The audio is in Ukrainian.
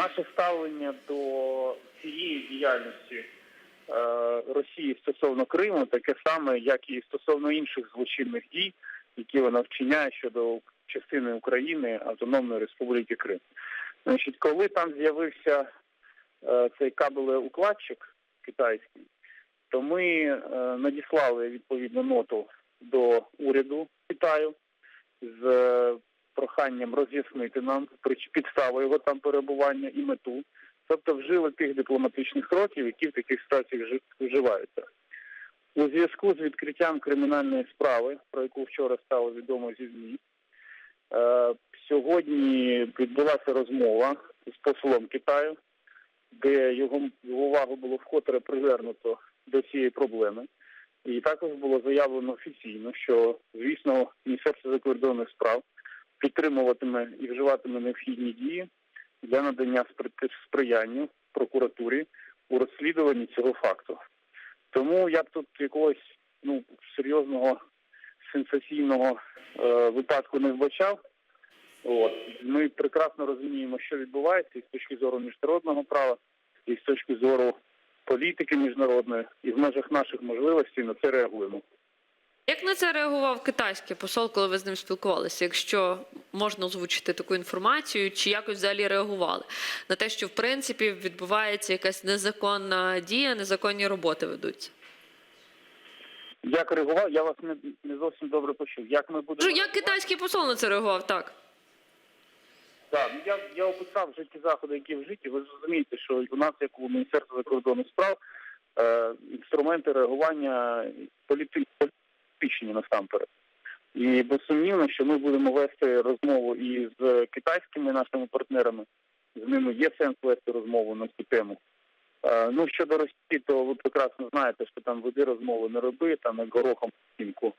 Наше ставлення до цієї діяльності е, Росії стосовно Криму таке саме, як і стосовно інших злочинних дій, які вона вчиняє щодо частини України Автономної Республіки Крим. Значить, коли там з'явився е, цей кабелеукладчик китайський, то ми е, надіслали відповідну ноту до уряду Китаю з проханням роз'яснити нам підставу його там перебування і мету, тобто вжили тих дипломатичних кроків, які в таких ситуаціях вжи- вживаються. У зв'язку з відкриттям кримінальної справи, про яку вчора стало відомо зі ЗМІ, е, сьогодні відбулася розмова з послом Китаю, де його увагу було вкотре привернуто до цієї проблеми. І також було заявлено офіційно, що, звісно, Міністерство закордонних справ підтримуватиме і вживатиме необхідні дії для надання сприяння прокуратурі у розслідуванні цього факту. Тому я б тут якогось ну серйозного сенсаційного е, випадку не вбачав. От ми прекрасно розуміємо, що відбувається і з точки зору міжнародного права, і з точки зору політики міжнародної, і в межах наших можливостей на це реагуємо. Як на це реагував китайський посол, коли ви з ним спілкувалися? Якщо можна озвучити таку інформацію, чи якось взагалі реагували на те, що в принципі відбувається якась незаконна дія, незаконні роботи ведуться? Як реагував, я вас не, не зовсім добре почув. Як ми будемо Як китайський посол на це реагував? Так. Так, ну я, я описав вже ті заходи, які вжиті. Ви зрозумієте, що у нас, як у Міністерства закордонних справ, е, інструменти реагування політичні насамперед. І безсумнівно, що ми будемо вести розмову і з китайськими нашими партнерами. З ними є сенс вести розмову на цю тему. Е, ну щодо Росії, то ви прекрасно знаєте, що там веди розмови не роби, там і горохом стінку